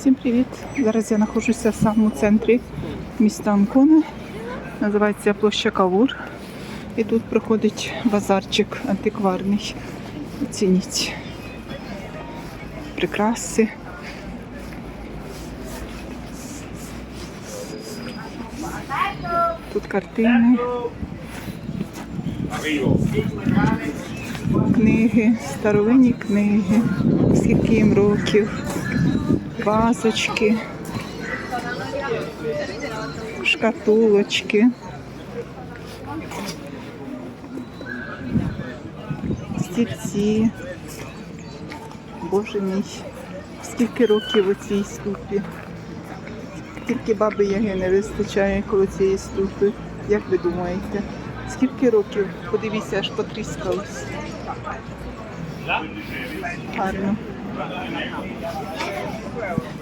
Всім привіт! Зараз я знаходжуся в самому центрі міста Анкони. Називається площа Кавур. І тут проходить базарчик антикварний. Оцініть прикраси. Тут картини, книги, старовинні книги, скільки їм років, вазочки, шкатулочки. Стільці. Боже мій, скільки років у цій ступі. Скільки баби Яги не вистачає коло цієї ступи. Як ви думаєте? Скільки років? Подивіться, аж потріскалось. Гарно.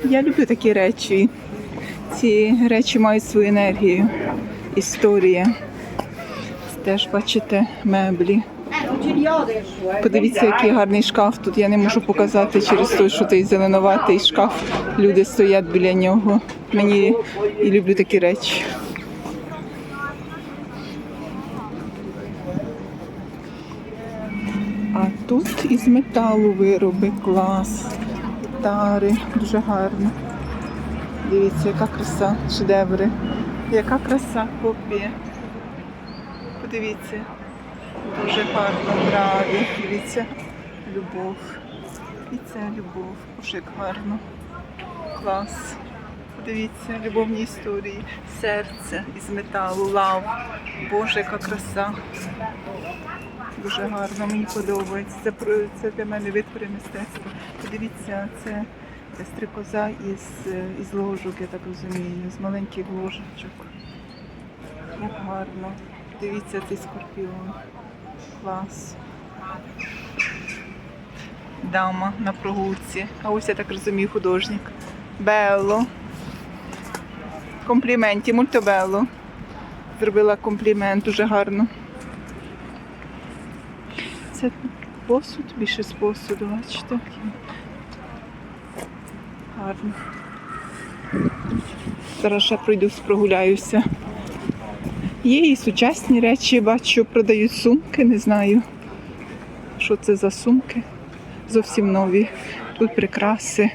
Я люблю такі речі. Ці речі мають свою енергію. Історія. Теж бачите меблі. Подивіться, який гарний шкаф тут. Я не можу показати через те, що той зеленуватий шкаф. Люди стоять біля нього. Мені і люблю такі речі. А тут із металу вироби клас. Тари, дуже гарно. Дивіться, яка краса, шедеври. Яка краса копія. Подивіться. Дуже гарно браві. Дивіться, любов. І це любов. Боже, як гарно. Клас. Подивіться, любовні історії. Серце із металу, лав. Боже, яка краса. Дуже гарно, мені подобається. Це, це для мене витвори мистецтва. Подивіться, це стрикоза із, із ложок, я так розумію, з маленьких ложечок. Як гарно. Дивіться цей скорпіон. Клас. Дама на прогулці. А ось я так розумію, художник. Белло. Компліменті, мультобелло. Зробила комплімент дуже гарно. Це посуд, більше з посуду, бачите. Гарно. Зараз ще пройду, прогуляюся. Є і сучасні речі, бачу, продають сумки, не знаю, що це за сумки. Зовсім нові. Тут прикраси.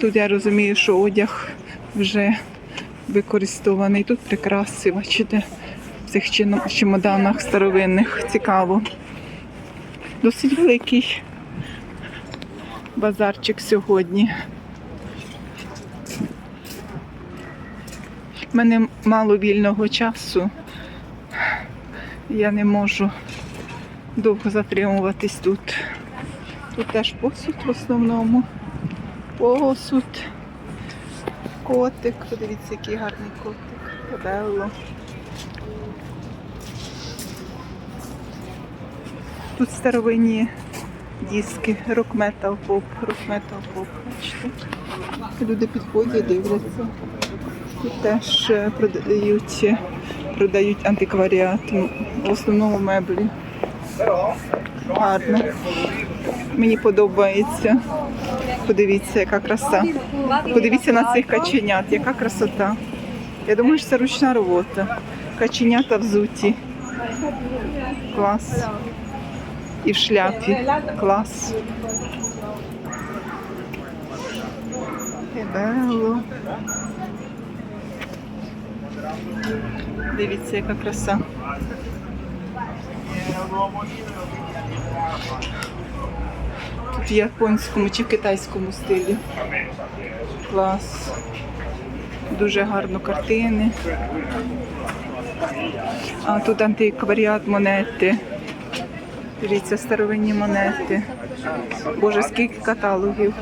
Тут я розумію, що одяг вже використований. Тут прикраси, бачите, в цих чемоданах старовинних. Цікаво. Досить великий базарчик сьогодні. У мене мало вільного часу. Я не можу довго затримуватись тут. Тут теж посуд в основному. Посуд. Котик. Подивіться, який гарний котик. Белло. Тут старовинні диски, рок-метал поп, рок-метал поп. Люди підходять, дивляться. Тут теж е, продають, е, продають антикваріат, в основному меблі. Гарно. Мені подобається. Подивіться, яка краса. Подивіться на цих каченят, яка красота. Я думаю, що це ручна робота. Каченята взуті. Клас. І в шляпі. Клас. Бело. Дивіться, яка краса. Тут в японському чи в китайському стилі. Клас. Дуже гарно картини. А тут антикваріат монети. Дивіться, старовинні монети. Боже, скільки каталогів.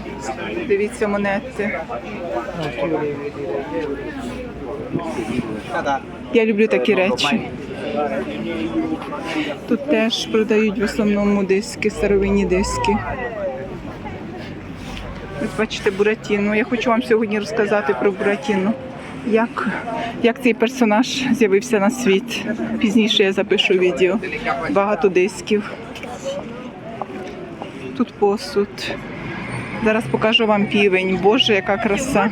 Дивіться монети. Я люблю такі речі. Тут теж продають в основному диски, старовинні диски. Ось бачите Буратіну. Я хочу вам сьогодні розказати про Буратіну. Як, як цей персонаж з'явився на світ. Пізніше я запишу відео. Багато дисків. Тут посуд. Зараз покажу вам півень. Боже, яка краса.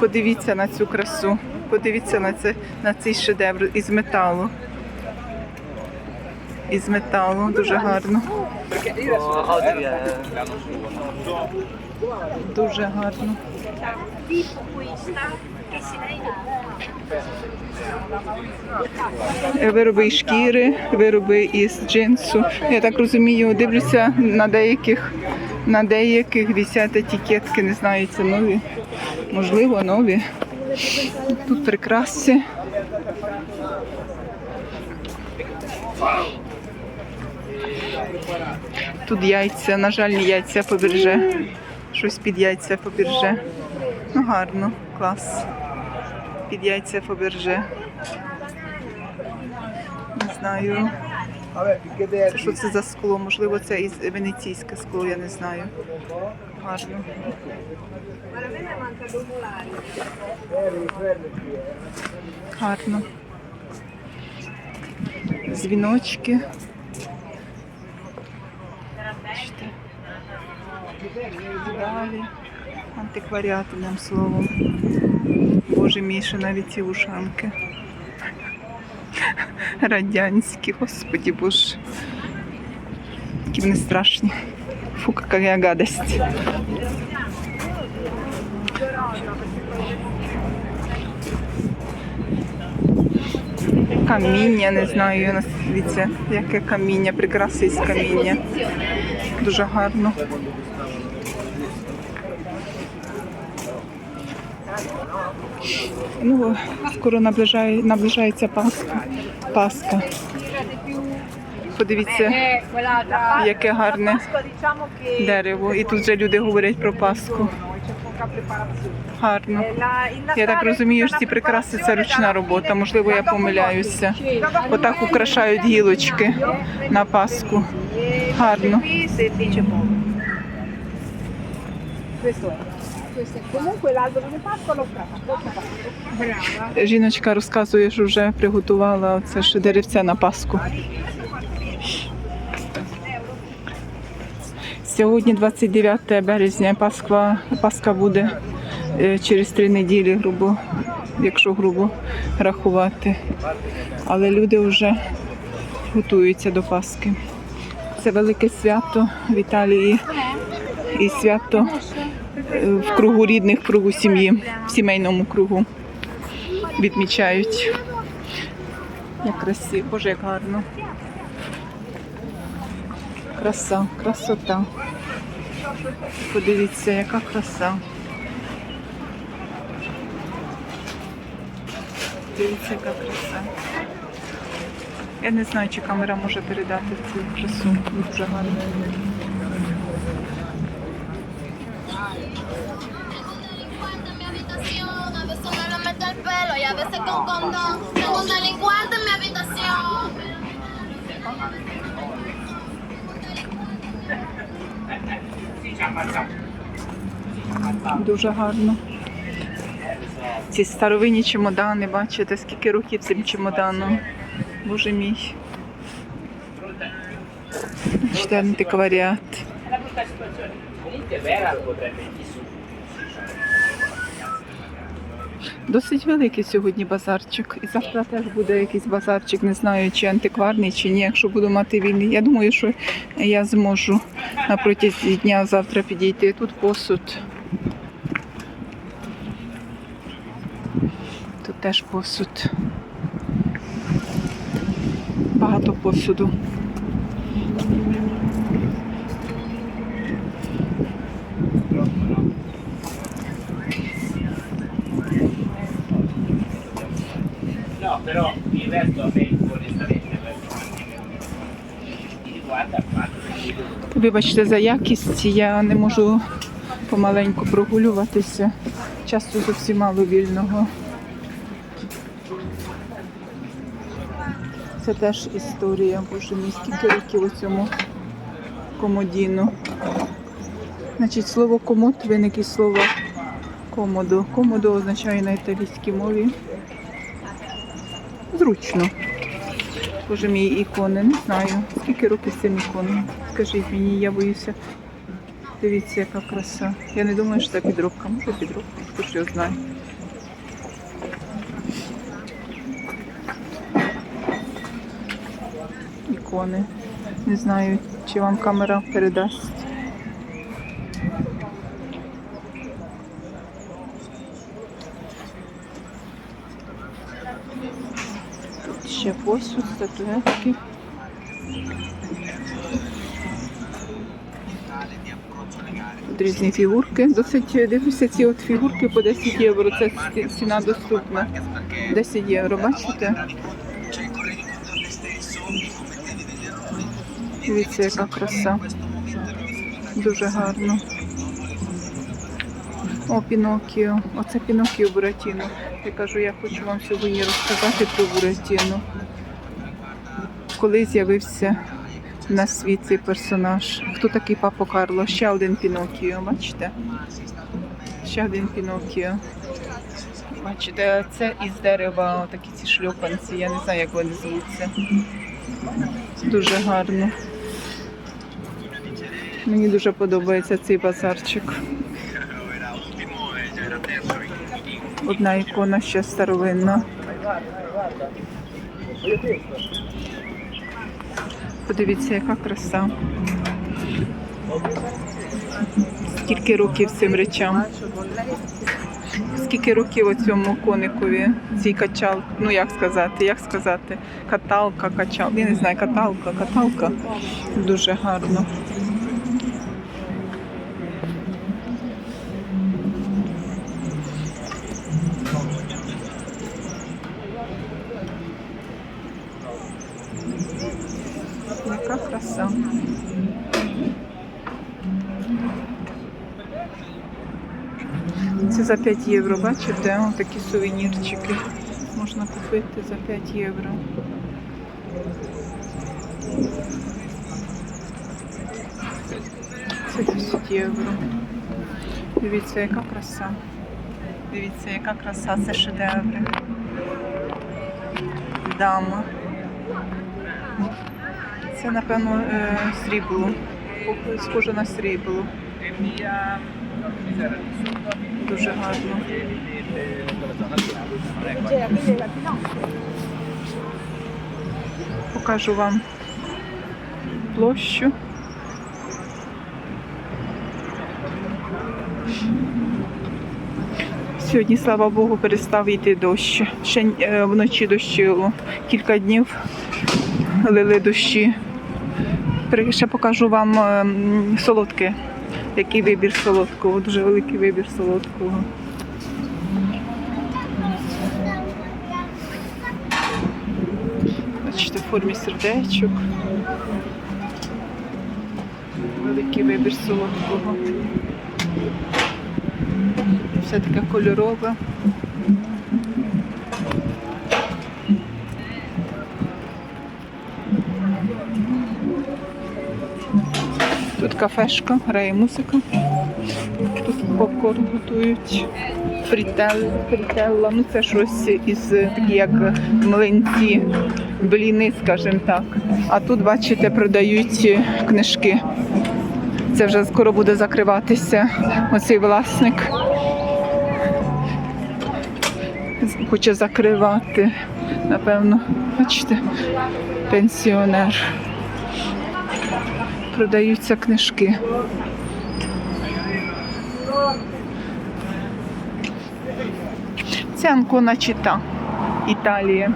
Подивіться на цю красу. Подивіться на, це, на цей шедевр із металу. Із металу, дуже гарно. Дуже гарно. Вироби із шкіри, вироби із джинсу. Я так розумію, дивлюся на деяких, на деяких висять етикетки, не знаю, це нові. Можливо, нові. Тут прикраси. Тут яйця, на жаль, яйця побірже. Щось під яйця побірже. Ну гарно, клас. Під яйця побірже. Не знаю. Це що це за скло? Можливо, це із венеційське скло, я не знаю. Гарно. Гарно. Дзвіночки. Далі. Антикваріат, одним словом. Боже мій, що навіть ці ушанки. Радянські, господі боже. Які вони страшні. Фу, яка гадость. Каміння, не знаю, на світі, яке каміння, прикраси із каміння. Дуже гарно. Ну, скоро наближає, наближається Пасха. Пасха. Подивіться, яке гарне дерево. І тут вже люди говорять про Пасху. Гарно. Я так розумію, що ці прикраси це ручна робота. Можливо, я помиляюся. Отак украшають гілочки на Пасху. Гарно. Comunque l'albero di Pasqua l'ho. Жіночка розказує, що вже приготувала оце ж деревце на Пасху. Сьогодні 29 березня, Пасха, Пасха буде е, через три неділі, грубо, якщо грубо рахувати. Але люди вже готуються до Пасхи. Це велике свято в Італії і свято в кругу рідних, в кругу сім'ї, в сімейному кругу відмічають. Як красиво, боже, як гарно. Краса, красота. Подивіться, яка краса. Дивіться, яка краса. Я не знаю, чи камера може передати цю красу. Дуже гарно. Pelo y a veces con condón. Tengo un delincuente en mi habitación. Дуже гарно. Ці старовинні чемодани, бачите, скільки років цим чемоданом. Боже мій. Бачите, антикваріат. Досить великий сьогодні базарчик. І завтра теж буде якийсь базарчик, не знаю, чи антикварний, чи ні. Якщо буду мати вільний. Я думаю, що я зможу на протязі дня завтра підійти. Тут посуд. Тут теж посуд. Багато посуду. Вибачте за якість, я не можу помаленьку прогулюватися. Часу зовсім мало вільного. Це теж історія, боже мій, скільки років у цьому комодіну. Значить, слово комод виник із слова комодо. Комодо означає на італійській мові. Зручно. Боже мій ікони, не знаю. Скільки років цим іконам? Скажіть мені, я боюся Подивіться, яка краса. Я не думаю, що це підробка. Може підробка, хто ж його знає. Ікони. Не знаю, чи вам камера передасть. Тут ще посуд, статуетки. Тут різні фігурки. Досить дивлюся ці от фігурки по 10 євро. Це ціна доступна. 10 євро, бачите? Дивіться, яка краса. Дуже гарно. О, Пінокіо. Оце Пінокіо Буратіно. Я кажу, я хочу вам сьогодні розказати про Буратіно. Коли з'явився на світ цей персонаж. Хто такий Папо Карло? Ще один Пінокіо, бачите? Ще один Пінокіо. Бачите, це із дерева такі ці шльопанці. Я не знаю, як вони звуться. Дуже гарно. Мені дуже подобається цей базарчик. Одна ікона ще старовинна. Подивіться, яка краса. Скільки років цим речам? Скільки років оцьому коникові, цій качал, ну як сказати, як сказати, каталка, качал, я не знаю, каталка, каталка. Дуже гарно. Яка. Це за 5 євро, бачите? Ось такі сувенірчики. Можна купити за 5 євро. Це 10 євро. Дивіться, яка краса. Дивіться, яка краса, це шедеври. Дама. Це, напевно, е, срібло. Схоже на срібло. Дуже гарно. Покажу вам площу. Сьогодні, слава Богу, перестав йти дощ. Ще е, вночі дощило. Кілька днів лили дощі. Ще покажу вам е, солодке. Який вибір солодкого, дуже великий вибір солодкого. Бачите, в формі сердечок. Великий вибір солодкого. Все таке кольорове. Тут кафешка, грає музика. Тут попкорн готують. Фрітелла, фрітелла. Ну це щось із такі як млинці, бліни, скажімо так. А тут, бачите, продають книжки. Це вже скоро буде закриватися оцей власник. Хоче закривати, напевно, бачите, пенсіонер. Продаються книжки. Це Анкона Чита, Італія.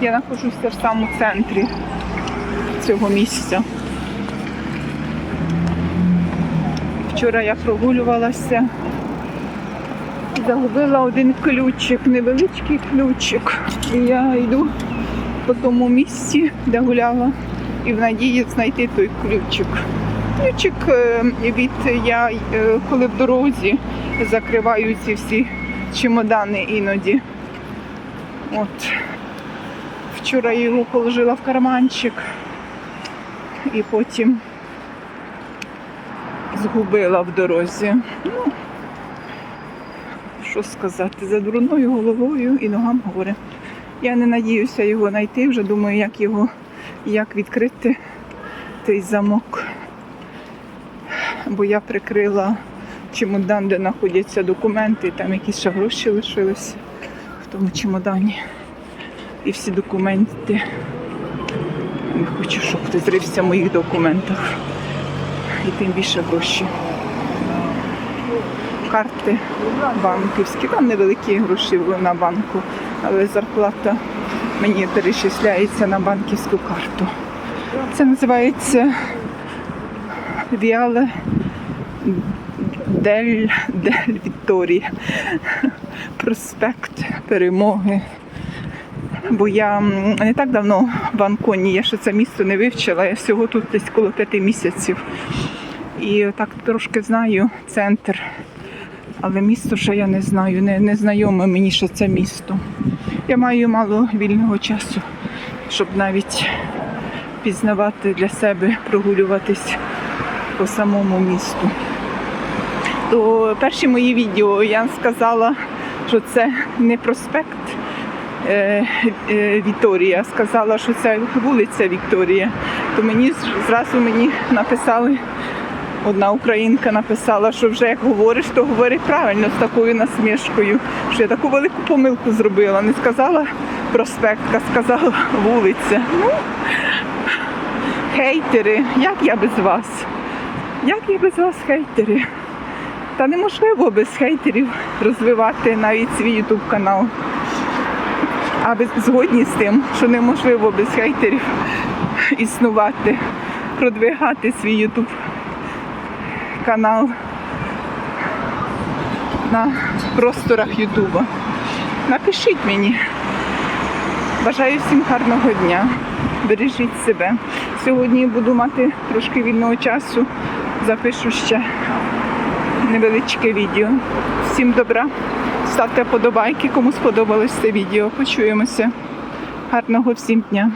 Я знаходжуся в самому центрі цього місця. Вчора я прогулювалася, загубила один ключик, невеличкий ключик. І я йду по тому місці, де гуляла, і в надії знайти той ключик. Ключик е, від я е, коли в дорозі закриваю ці всі чемодани іноді. От. Вчора я його положила в карманчик і потім згубила в дорозі. Ну, що сказати, за дурною головою і ногам горе. Я не надіюся його знайти, вже думаю, як його, як відкрити той замок. бо я прикрила чемодан, де знаходяться документи, там якісь ще гроші лишились в тому чемодані. І всі документи. Не хочу, щоб хтось зрився в моїх документах. І тим більше гроші. Карти банківські, там невеликі гроші на банку, але зарплата мені перечисляється на банківську карту. Це називається Віале Дель, Дель Вікторія. Проспект перемоги. Бо я не так давно в Анконі, я ще це місто не вивчила, я всього тут десь коло п'яти місяців. І так трошки знаю центр, але місто ще я не знаю, не, не знайоме мені ще це місто. Я маю мало вільного часу, щоб навіть пізнавати для себе, прогулюватись по самому місту. То перші мої відео я сказала, що це не проспект е, е, Вікторія, сказала, що це вулиця Вікторія. То мені зразу мені написали, одна українка написала, що вже як говориш, то говори правильно з такою насмішкою, що я таку велику помилку зробила. Не сказала проспект, а сказала вулиця. Ну, хейтери, як я без вас? Як я без вас хейтери? Та неможливо без хейтерів розвивати навіть свій ютуб канал. А згодні з тим, що неможливо без хейтерів існувати, продвигати свій ютуб канал на просторах Ютуба. Напишіть мені. Бажаю всім гарного дня. Бережіть себе. Сьогодні буду мати трошки вільного часу. Запишу ще невеличке відео. Всім добра. Ставте подобайки, кому сподобалось це відео. Почуємося. Гарного всім дня.